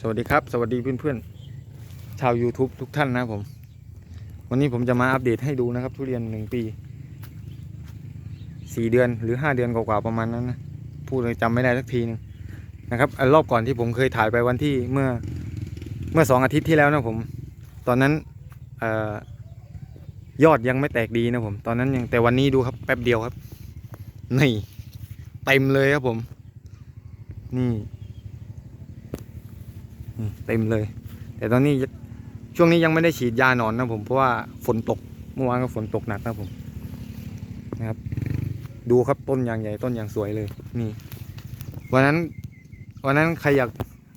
สวัสดีครับ สวัสดีเพื่อนๆ ชาว YouTube ทุกท่านนะผม วันนี้ผมจะมาอัปเดตให้ดูนะครับ ทุเรียนหนึ่งปีสี่เดือนหรือห้าเดือนกว่าๆประมาณนั้นนะพูดเลยจำไม่ได้สักทีหนึงนะครับอรอบก่อนที่ผมเคยถ่ายไปวันที่เมื่อเมื่อสองอาทิตย์ที่แล้วนะผม ตอนนั้นออยอดยังไม่แตกดีนะผม ตอนนั้นยังแต่วันนี้ดูครับแป๊บเดียวครับนี่เต็มเลยครับผม นี่ เต็มเลย แต่ตอนนี้ช่วงนี้ยังไม่ได้ฉีดยาหนอนนะผมเพราะว่าฝนตกเมื่อวานก็ฝนตกหนักนะผมนะครับ ดูครับต้นยางใหญ่ต้นยางสวยเลยนี่วันนั้นวันนั้นใครอยาก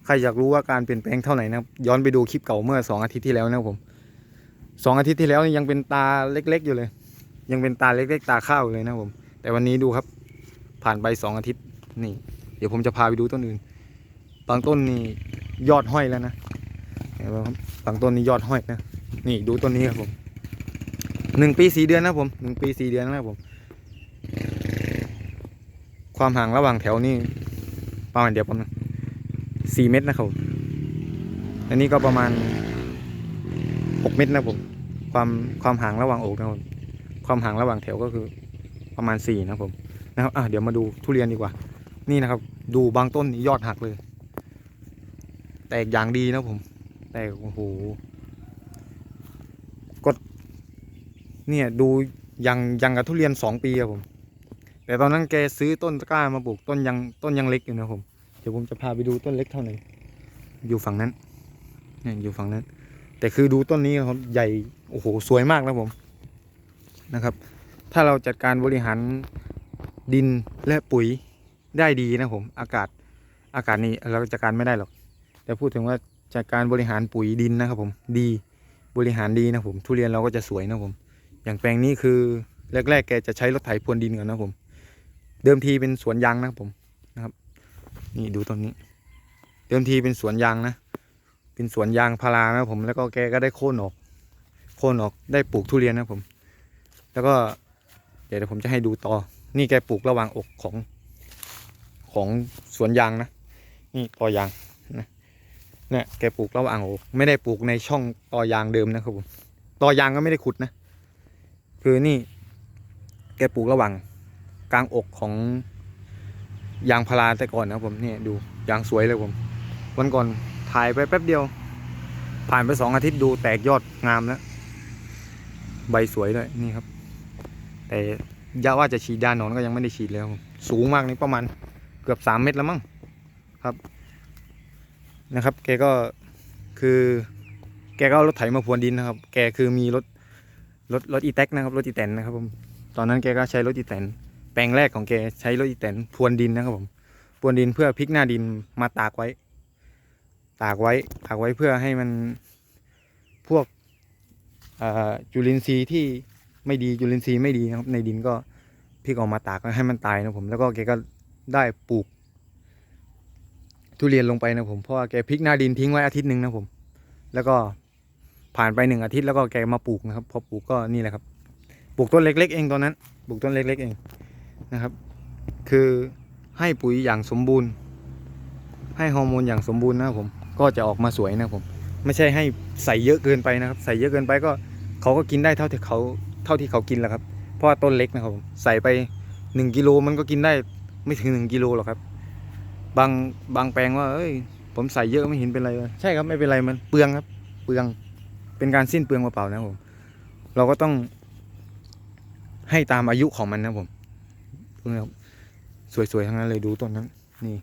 ใครอยากรู้ว่าการเปลี่ยนแปลงเท่าไหร่นะย้อนไปดูคลิปเก่าเมื่อสองอาทิตย์ที่แล้วนะผมสองอาทิตย์ที่แล้วยังเป็นตาเล็ก ๆ อยู่เลย ยังเป็นตาเล็ก ๆ ตาข้าวเลยนะผม แต่วันนี้ดูครับ ผ่านไปสองอาทิตย์นี่ เดี๋ยวผมจะพาไปดูต้นอื่น บางต้นนี่ ยอดห้อยแล้วนะเห็นไหมครับางต้นนี่ยอดห้อยนะนี่ดูต้นนี้ครับผมหนึ่งปีสี่เดือนนะผมหนึ่งปีสี่เดือนนะผม ความห่างระหว่างแถวนี่ประมาณเดียวกันสี่เมตรนะครับอันนี้ก็ประมาณหกเมตรนะผม ความความห่างระหว่างโอกนะครับผมความห่างระหว่างแถวก็คือประมาณสี่นะผมนะครับอะเดี๋ยวมาดูทุเรียนดีกว่า นี่นะครับ ดูบางต้นนี่ยอดหักเลย แตกอย่างดีนะผม แตกโอ้โหกดเนี่ยดูยังยังกับทุเรียนสองปีอะผม แต่ตอนนั้นแกซื้อต้นกร้ามาปลูกต้นยังต้นยังเล็กอยู่นะผม เดี๋ยวผมจะพาไปดูต้นเล็กเท่าไหร่อยู่ฝั่งนั้นเนี่ยอยู่ฝั่งนั้น แต่คือดูต้นนี้ครับใหญ่โอ้โหสวยมากนะผมนะครับ ถ้าเราจัดการบริหารดินและปุ๋ยได้ดีนะผม อากาศอากาศนี้เราจัดการไม่ได้หรอก แต่พูดถึงว่าจากการบริหารปุ๋ยดินนะครับผมดีบริหารดีนะผม ทุเรียนเราก็จะสวยนะผม อย่างแปลงนี้คือแรกๆ แกจะใช้รถไถพรวนดินก่อนนะผม เดิมทีเป็นสวนยางนะผมนะครับ นี่ดูต้นนี้ เดิมทีเป็นสวนยางนะ เป็นสวนยางพารานะผม แล้วก็แกก็ได้โค่นออก โค่นออกได้ปลูกทุเรียนนะผม แล้วก็เดี๋ยวผมจะให้ดูต่อ นี่แกปลูกระหว่างอกของของสวนยางนะ นี่ต่อยาง เนี่ยแกปลูกระหว่างอกไม่ได้ปลูกในช่องตอยางเดิมนะครับผมตอยางก็ไม่ได้ขุดนะคือนี่แกปลูกระหว่างกลางอกของยางพาราแต่ก่อนนะครับผมเนี่ยดูยางสวยเลยผม วันก่อนถ่ายไปแป๊บเดียว ผ่านไปสองอาทิตย์ดูแตกยอดงามแล้วใบสวยด้วยนี่ครับ แต่ยาว่าจะฉีดยาหนอนก็ยังไม่ได้ฉีดเลยครับสูงมากนี่ประมาณเกือบสามเมตรแล้วมั้งครับ นะครับ แกก็คือแกก็รถไถมาพรวนดินนะครับ แกคือมีรถรถรถอีแท็กนะครับรถอีแตนนะครับผมตอนนั้นแกก็ใช้รถอีแตนแปลงแรกของแกใช้รถอีแตนพรวนดินนะครับผมพรวนดินเพื่อพลิกหน้าดินมาตากไว้ ตากไว้ตากไว้เพื่อให้มันพวกจุลินทรีย์ที่ไม่ดีจุลินทรีย์ไม่ดีนะครับในดินก็พลิกออกมาตากให้มันตายนะครับผมแล้วก็แกก็ได้ปลูก ทุเรียนลงไปนะผมเพราะว่าแกพลิกหน้าดินทิ้งไว้อาทิตย์หนึ่งนะผม แล้วก็ผ่านไปหนึ่งอาทิตย์แล้วก็แกมาปลูกนะครับ พอปลูกก็นี่แหละครับ ปลูกต้นเล็ก ๆ เองตอนนั้น ปลูกต้นเล็ก ๆ เองนะครับ คือให้ปุ๋ยอย่างสมบูรณ์ ให้ฮอร์โมนอย่างสมบูรณ์นะผม ก็จะออกมาสวยนะผม ไม่ใช่ให้ใส่เยอะเกินไปนะครับ ใส่เยอะเกินไปก็เขาก็กินได้เท่าที่เขาเท่าที่เขากินแหละครับ เพราะว่าต้นเล็กนะครับผม ใส่ไปหนึ่งกิโลมันก็กินได้ไม่ถึงหนึ่งกิโลหรอกครับ บางบางแปลงว่าเอ้ย ผมใส่เยอะไม่เห็นเป็นไรเลยใช่ครับไม่เป็นไรมันเปลืองครับ เปลืองเป็นการสิ้นเปลืองเปล่าๆนะครับผมเราก็ต้องให้ตามอายุของมันนะครับผมดูนะครับสวยๆทั้งนั้นเลยดูต้นนั้น นี่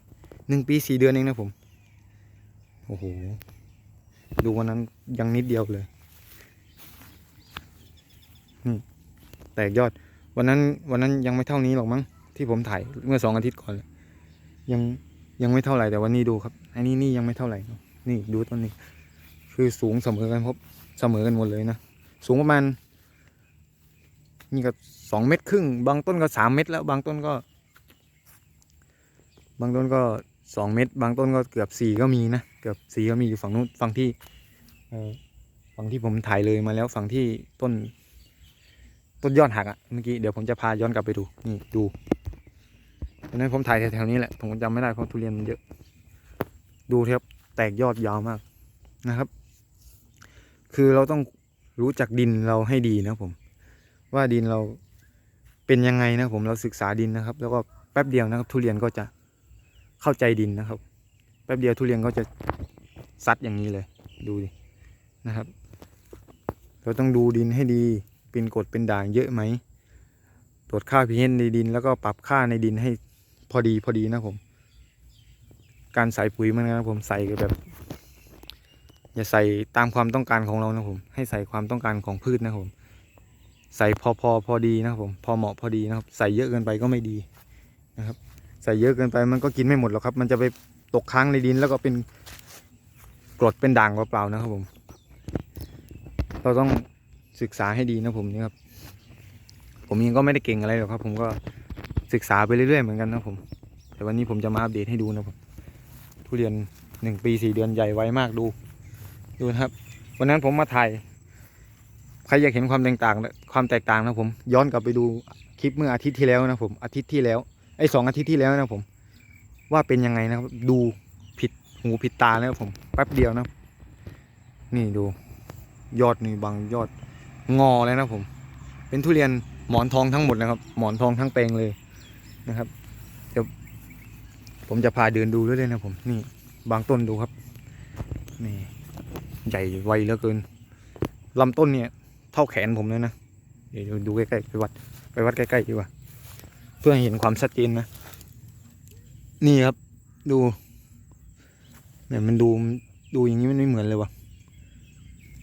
หนึ่งปีสี่เดือนเองนะผม โอ้โห ดูวันนั้นยังนิดเดียวเลย นี่ แตกยอด วันนั้นวันนั้นยังไม่เท่านี้หรอกมั้งที่ผมถ่ายเมื่อสองอาทิตย์ก่อนเลยยัง ยังไม่เท่าไหร่แต่วันนี้ดูครับ อันนี้นี่ยังไม่เท่าไหร่ นี่ดูต้นนี้ คือสูงเสมอกันครบเสมอกันหมดเลยนะ สูงประมาณ นี่ก็สองเมตรครึ่ง บางต้นก็สามเมตรแล้ว บางต้นก็ บางต้นก็สองเมตร บางต้นก็เกือบสี่ก็มีนะ เกือบสี่ก็มีอยู่ฝั่งนู้น ฝั่งที่ฝั่งที่ผมถ่ายเลยมาแล้วฝั่งที่ต้น ต้นยอดหักอะ่ะเมื่อกี้ เดี๋ยวผมจะพาย้อนกลับไปดู นี่ดู อนนั้นผมถ่ายแถวๆนี้แหละ ผมจำไม่ได้เพราะทุเรียนมันเยอะ ดูครับ แตกยอดยาวมากนะครับ คือเราต้องรู้จักดินเราให้ดีนะผม ว่าดินเราเป็นยังไงนะผมเราศึกษาดินนะครับ แล้วก็แป๊บเดียวนะครับ ทุเรียนก็จะเข้าใจดินนะครับ แป๊บเดียวทุเรียนก็จะซัดอย่างนี้เลย ดูดินะครับ เราต้องดูดินให้ดี เป็นกรดเป็นด่างเยอะไหมตรวจค่า pH ในดิน แล้วก็ปรับค่าในดินให้ พอดีพอดีนะผม การใส่ปุ๋ยมันนะผมใส่แบบ อย่าใส่ตามความต้องการของเรานะผม ให้ใส่ความต้องการของพืชนะผม ใส่พอพอพอดีนะครับผม พอเหมาะพอดีนะครับ ใส่เยอะเกินไปก็ไม่ดีนะครับ ใส่เยอะเกินไปมันก็กินไม่หมดหรอกครับ มันจะไปตกค้างในดินแล้วก็เป็นกรดเป็นด่างเปล่าๆนะครับผม เราต้องศึกษาให้ดีนะผมนี่ครับ ผมเองก็ไม่ได้เก่งอะไรหรอกครับ ผมก็ ศึกษาไปเรื่อยๆเหมือนกันนะผม แต่วันนี้ผมจะมาอัปเดตให้ดูนะผมทุเรียนหนึ่งปีสี่เดือนใหญ่ไวมากดู ดูนะครับ วันนั้นผมมาถ่ายใครอยากเห็นความแตกต่างความแตกต่างนะผม ย้อนกลับไปดูคลิปเมื่ออาทิตย์ที่แล้วนะผมอาทิตย์ที่แล้วไอ้สองอาทิตย์ที่แล้วนะผม ว่าเป็นยังไงนะครับ ดูผิดหูผิดตาแล้วผมแป๊บเดียวนะ นี่ดู ยอดนี่บางยอดงอเลยนะผม เป็นทุเรียนหมอนทองทั้งหมดนะครับ หมอนทองทั้งแปลงเลย นะครับ เดี๋ยวผมจะพาเดินดูเรื่อยนะผม นี่ บางต้นดูครับ นี่ใหญ่ไวเหลือเกินลำต้นเนี่ย เท่าแขนผมเลยนะ เดี๋ยวดูใกล้ๆไปวัด ไปวัดใกล้ๆดีกว่า เพื่อเห็นความชัดเจนนะ นี่ครับ ดูเนี่ยมันดูดูอย่างนี้มันไม่เหมือนเลยวะ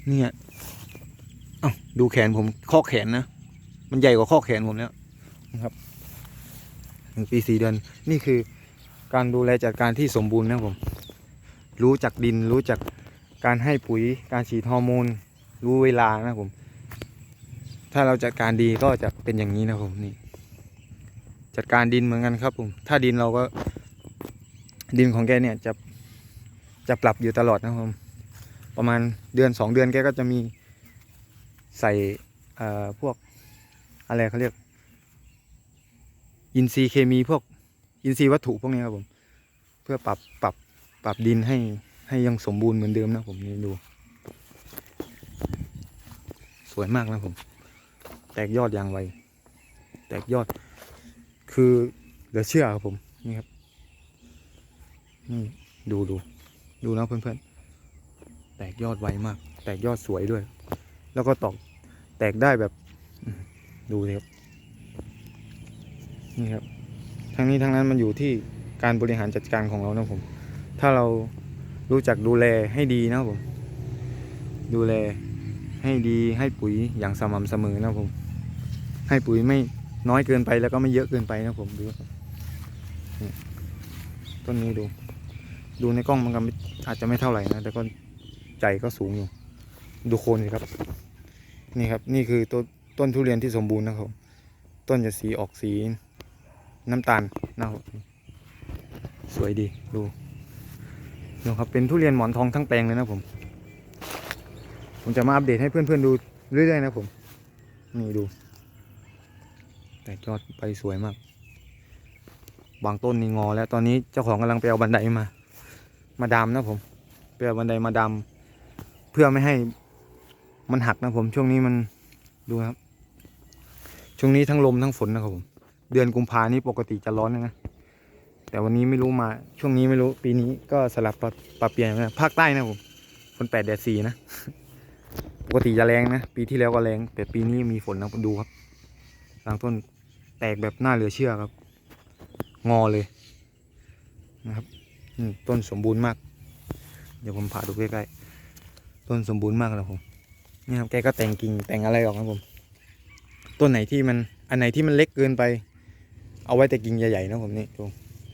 เนี่ยอ้าดูแขนผมข้อแขนนะ มันใหญ่กว่าข้อแขนผมแล้วนะครับ หนึ่งปีสี่เดือน นี่คือการดูแลจัดการที่สมบูรณ์นะผม รู้จักดิน รู้จักการให้ปุ๋ย การฉีดฮอร์โมน รู้เวลานะผม ถ้าเราจัดการดีก็จะเป็นอย่างนี้นะผมนี่ จัดการดินเหมือนกันครับผม ถ้าดินเราก็ ดินของแกเนี่ยจะจะปรับอยู่ตลอดนะผม ประมาณเดือนสองเดือนแกก็จะมีใส่เอ่อพวกอะไรเขาเรียก อินทรีย์เคมีพวกอินทรีย์วัตถุพวกนี้ครับผม เพื่อปรับปรับปรับดินให้ให้ยังสมบูรณ์เหมือนเดิมนะผมนี่ดู สวยมากนะผม แตกยอดอย่างไว แตกยอด คือเหลือเชื่อครับผมนี่ครับนี่ดูดูดูนะเพื่อนๆ แตกยอดไวมาก แตกยอดสวยด้วย แล้วก็ตอกแตกได้แบบดูสิครับ นี่ครับทั้งนี้ทั้งนั้นมันอยู่ที่การบริหารจัดการของเรานะผม ถ้าเรารู้จักดูแลให้ดีนะครับผม ดูแลให้ดีให้ปุ๋ยอย่างสม่ำเสมอนะผม ให้ปุ๋ยไม่น้อยเกินไปแล้วก็ไม่เยอะเกินไปนะผมดูต้นนี้ดู ดูในกล้องมันก็อาจจะไม่เท่าไหร่นะ แต่ก็ใจก็สูงอยู่ ดูโคนสิครับ นี่ครับ นี่คือต้นต้นทุเรียนที่สมบูรณ์นะครับ ต้นจะสีออกสี น้ำตาลนะครับสวยดีดูดูครับเป็นทุเรียนหมอนทองทั้งแปลงเลยนะผม ผมจะมาอัปเดตให้เพื่อนๆดูเรื่อยๆนะผม นี่ดู แต่ยอดไปสวยมาก บางต้นนี่งอแล้วตอนนี้เจ้าของกำลังไปเอาบันไดมา มาดามนะผมไปเอาบันไดมาดามเพื่อไม่ให้มันหักนะผม ช่วงนี้มันดูครับ ช่วงนี้ทั้งลมทั้งฝนนะครับผม เดือนกุมภานี้ปกติจะร้อนนะ แต่วันนี้ไม่รู้มา ช่วงนี้ไม่รู้ปีนี้ก็สลับปรับปรับเปลี่ยนนะภาคใต้นะผมฝนแปดแดดสี่นะ ปกติจะแรงนะ ปีที่แล้วก็แรง แต่ปีนี้มีฝนนะดูครับบางต้นแตกแบบน่าเหลือเชื่อครับ งอเลยนะครับต้นสมบูรณ์มาก เดี๋ยวผมพาดูใกล้ๆต้นสมบูรณ์มากนะผมนี่ครับแกก็แต่งกิ่งแต่งอะไรออกนะผม ต้นไหนที่มันอันไหนที่มันเล็กเกินไป เอาไว้แต่กิ่งใหญ่ๆนะผมนี่ดู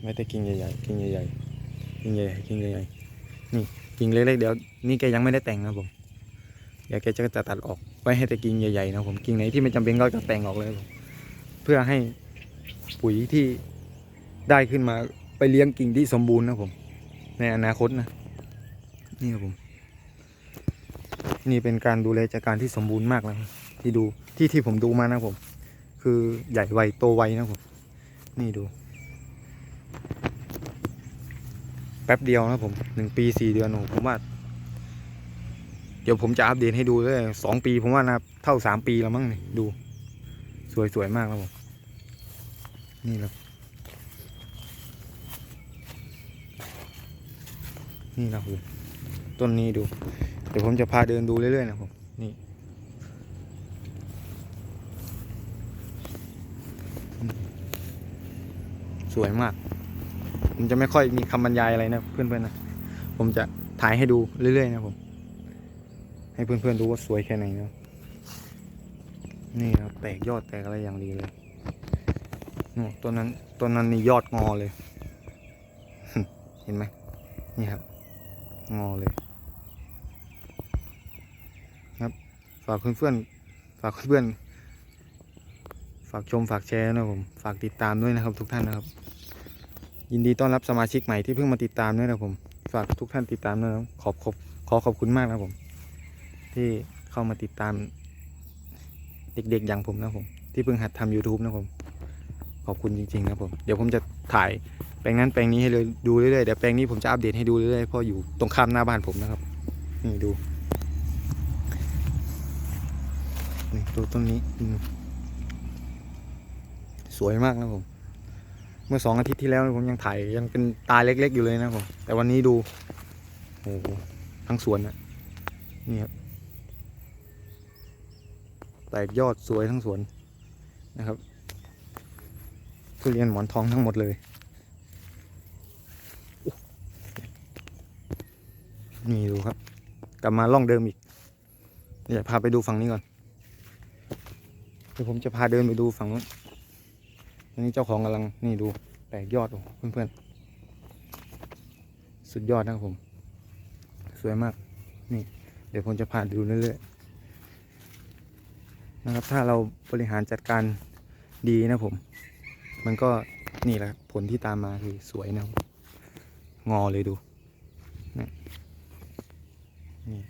ไว้แต่กิ่งใหญ่ๆกิ่งใหญ่ๆกิ่งใหญ่ๆกิ่งใหญ่ๆนี่กิ่งเล็กๆเดี๋ยวนี่แกยังไม่ได้แต่งนะผมเดี๋ยวแกจะตัดออกไว้ให้แต่กิ่งใหญ่ๆนะผมกิ่งไหนที่ไม่จำเป็นก็จะแต่งออกเลยผมเพื่อให้ปุ๋ยที่ได้ขึ้นมาไปเลี้ยงกิ่งที่สมบูรณ์นะผม ในอนาคตนะนี่ครับผม นี่เป็นการดูแลจัดการที่สมบูรณ์มากนะครับที่ดูที่ที่ผมดูมานะผม คือใหญ่ไวโตไวนะผม นี่ดู แป๊บเดียวนะผมหนึ่งปีสี่เดือนผมว่า เดี๋ยวผมจะอัปเดตให้ดูเลยสองปีผมว่านะครับ เท่าสามปีแล้วมั้งนี่ดู สวยสวยมากครับผม นี่ครับนี่นะครับผมต้นนี้ดู เดี๋ยวผมจะพาเดินดูเรื่อยๆนะครับผม นี่อืมส วยมาก ผมจะไม่ค่อยมีคำบรรยายอะไรนะเพื่อนๆนะ ผมจะถ่ายให้ดูเรื่อยๆนะผม ให้เพื่อนๆดูว่าสวยแค่ไหนนะนี่นะครับแตกยอดแตกอะไรอย่างดีเลยนู่นต้นนั้นต้นนั้นนี่ยอดงอเลย เห็นไหมนี่ครับ งอเลยครับฝากเพื่อนๆฝากเพื่อนๆ ฝากชมฝากแชร์นะผมฝากติดตามด้วยนะครับทุกท่านนะครับ ยินดีต้อนรับสมาชิกใหม่ที่เพิ่งมาติดตามด้วยนะผมฝากทุกท่านติดตามด้วยนะขอบขอบขอขอบคุณมากนะผม ที่เข้ามาติดตาม เด็กๆอย่างผมนะผม ที่เพิ่งหัดทำ YouTube นะผม ขอบคุณจริงๆนะผม เดี๋ยวผมจะถ่ายแปลงนั้นแปลงนี้ให้เลยดูเรื่อยๆเดี๋ยวแปลงนี้ผมจะอัปเดตให้ดูเรื่อยๆเพราะอยู่ตรงข้ามหน้าบ้านผมนะครับนี่ดูนี่ดูต้นนี้อืม สวยมากนะผม เมื่อสองอาทิตย์ที่แล้วผมยังถ่ายยังเป็นตาเล็ก ๆ อยู่เลยนะผม แต่วันนี้ดูโอ้โหทั้งสวนนะนี่ครับแตกยอดสวยทั้งสวนนะครับทุเรียนหมอนทองทั้งหมดเลยนี่ดูครับ กลับมาล่องเดิมอีกเดี๋ยวพาไปดูฝั่งนี้ก่อนเดี๋ยวผมจะพาเดินไปดูฝั่งนู้น อันนี้เจ้าของกำลังนี่ดูแตกยอดโอ้เพื่อนๆ สุดยอดนะครับผม สวยมาก นี่ เดี๋ยวผมจะพาดูเรื่อยๆนะครับ ถ้าเราบริหารจัดการดีนะผม มันก็นี่แหละผลที่ตามมาคือสวยนะครับงอเลยดูนี่นี่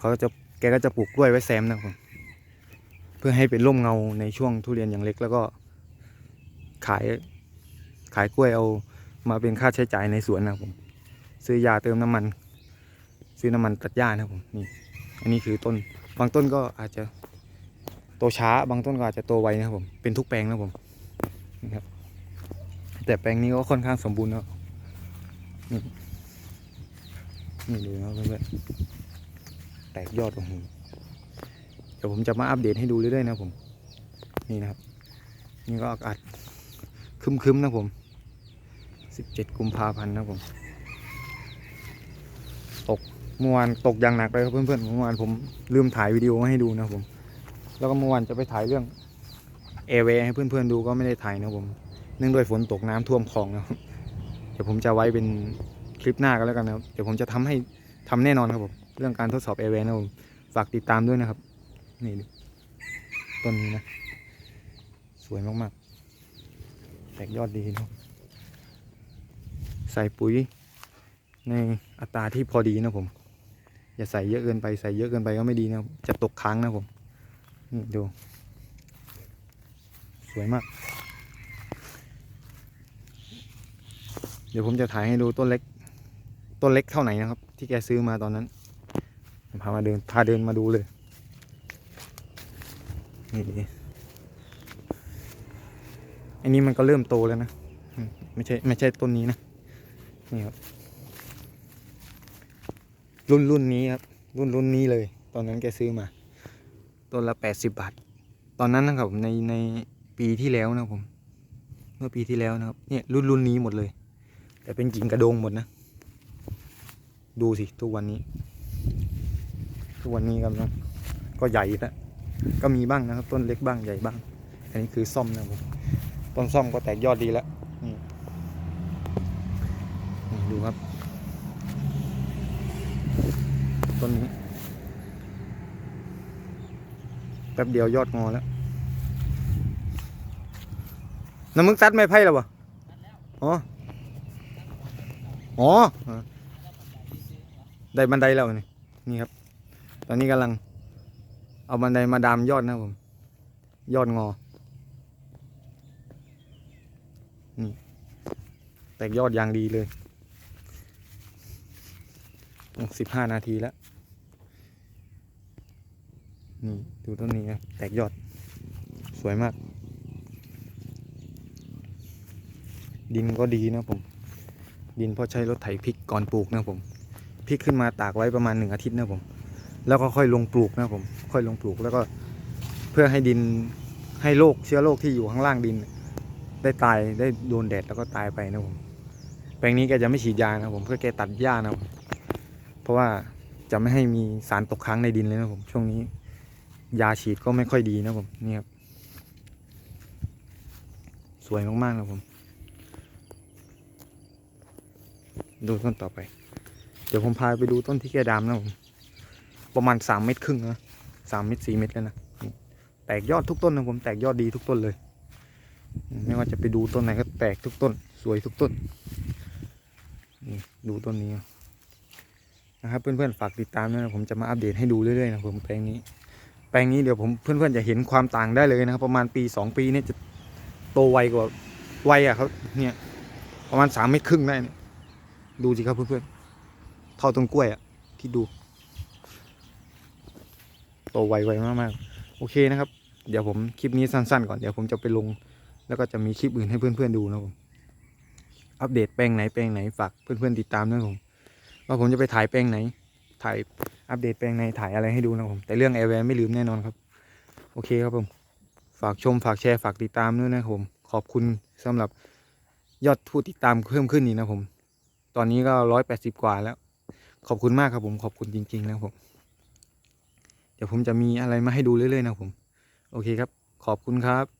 เขาจะแกก็จะปลูกกล้วยไว้แซมนะครับผม เพื่อให้เป็นร่มเงาในช่วงทุเรียนอย่างเล็ก แล้วก็ขายขายกล้วยเอามาเป็นค่าใช้จ่ายในสวนนะผม ซื้อยาเติมน้ำมัน ซื้อน้ำมันตัดหญ้านะผมนี่อันนี้คือต้นบางต้นก็อาจจะโตช้าบางต้นก็อาจจะโตไวนะครับผมเป็นทุกแปลงนะผมนี่ครับแต่แปลงนี้ก็ค่อนข้างสมบูรณ์แล้วนี่นี่ดูนะเพื่อนๆแตกยอดโอ้โห ดี๋ยวผมจะมาอัปเดตให้ดูเรื่อยๆนะผมนี่นะครับ นี่ก็อากาศคึมๆนะผม17กุมภาพันธ์นะผมตกเมื่อวานตกอย่างหนักเลยครับเพื่อนๆเมื่อวานผมลืมถ่ายวิดีโอให้ดูนะผม แล้วก็เมื่อวานจะไปถ่ายเรื่องเอเวให้เพื่อนๆดูก็ไม่ได้ถ่ายนะผมเนื่องด้วยฝนตกน้ำท่วมคลองนะครับเดี๋ยวผมจะไว้เป็นคลิปหน้าก็แล้วกันนะครับเดี๋ยวผมจะทำให้ทำแน่นอนครับผมเรื่องการทดสอบเอเวนะผมฝากติดตามด้วยนะครับ นี่ดูต้นนี้นะ สวยมากๆ แตกยอดดีเนาะใส่ปุ๋ย ในอัตราที่พอดีนะผม อย่าใส่เยอะเกินไปใส่เยอะเกินไปก็ไม่ดีนะจะตกค้างนะผมนี่ดู สวยมาก เดี๋ยวผมจะถ่ายให้ดูต้นเล็ก ต้นเล็กเท่าไหนนะครับ ที่แกซื้อมาตอนนั้นพามาเดินพาเดินมาดูเลย นี่ดิอันนี้มันก็เริ่มโตแล้วนะ ไม่ใช่ไม่ใช่ต้นนี้นะ นี่ครับ รุ่นรุ่นนี้ครับ รุ่นรุ่นนี้เลย ตอนนั้นแกซื้อมา ต้นละแปดสิบบาท ตอนนั้นนะครับในในปีที่แล้วนะผม เมื่อปีที่แล้วนะครับ เนี่ยรุ่นรุ่นนี้หมดเลย แต่เป็นกิ่งกระโดงหมดนะ ดูสิทุกวันนี้ ทุกวันนี้ครับนะก็ใหญ่แล้ว ก็มีบ้างนะครับ ต้นเล็กบ้างใหญ่บ้าง อันนี้คือซ่อมนะครับ ต้นซ่อมก็แตกยอดดีแล้วนี่นี่ดูครับ ต้นนี้ แป๊บเดียวยอดงอแล้วน้ำมึงตัดไม้ไผ่แล้ววะอ๋อ อ๋อ ได้บันไดแล้วนี่ นี่ครับ ตอนนี้กำลัง เอาบันไดมาดามยอดนะผม ยอดงอ นี่แตกยอดอย่างดีเลยสิบห้านาทีแล้ว นี่ ดูต้นนี้นะแตกยอด สวยมาก ดินก็ดีนะผม ดินพอใช้รถไถพริกก่อนปลูกนะผมพริกขึ้นมาตากไว้ประมาณหนึ่งอาทิตย์นะผม แล้วก็ค่อยลงปลูกนะผมค่อยลงปลูกแล้วก็เพื่อให้ดินให้โรคเชื้อโรคที่อยู่ข้างล่างดิน ได้ตายได้โดนแดดแล้วก็ตายไปนะผมแปลงนี้แกจะไม่ฉีดยานะผมเพื่อแกตัดหญ้านะเพราะว่าจะไม่ให้มีสารตกค้างในดินเลยนะผมช่วงนี้ ยาฉีดก็ไม่ค่อยดีนะผมนี่ครับสวยมากๆนะผม ดูต้นต่อไป เดี๋ยวผมพาไปดูต้นที่แกดามนะผม ประมาณสามเมตรครึ่งนะสามเมตรสี่เมตรแล้วนะแตกยอดทุกต้นนะผมแตกยอดดีทุกต้นเลย ไม่ว่าจะไปดูต้นไหนก็แตกทุกต้น สวยทุกต้นนี่ดูต้นนี้นะครับเพื่อนๆฝากติดตามด้วยนะผมจะมาอัปเดตให้ดูเรื่อยๆนะผมแปลงนี้ แปลงนี้เดี๋ยวผมเพื่อนๆจะเห็นความต่างได้เลยนะครับ ประมาณปีสองปีเนี่ยจะโตไวกว่าไวอะครับเนี่ยประมาณสามเมตรครึ่งได้เนี่ยดูสิครับเพื่อนๆเท่าต้นกล้วยอะที่ดู โตไวไวมากๆ โอเคนะครับ เดี๋ยวผมคลิปนี้สั้นๆ ก่อน เดี๋ยวผมจะไปลง แล้วก็จะมีคลิปอื่นให้เพื่อนๆดูนะผม อัปเดตแปลงไหนแปลงไหนฝากเพื่อนๆติดตามนะผมว่าผมจะไปถ่ายแปลงไหน ถ่ายอัปเดตแปลงไหนถ่ายอะไรให้ดูนะผม แต่เรื่องแอร์แวร์ไม่ลืมแน่นอนครับ โอเคครับผม ฝากชมฝากแชร์ฝากติดตามด้วยนะครับผม ขอบคุณสำหรับยอดผู้ติดตามเพิ่มขึ้นนี่นะผม ตอนนี้ก็ร้อยแปดสิบกว่าแล้ว ขอบคุณมากครับผม ขอบคุณจริงๆนะครับผม เดี๋ยวผมจะมีอะไรมาให้ดูเรื่อยๆนะผม โอเคครับ ขอบคุณครับ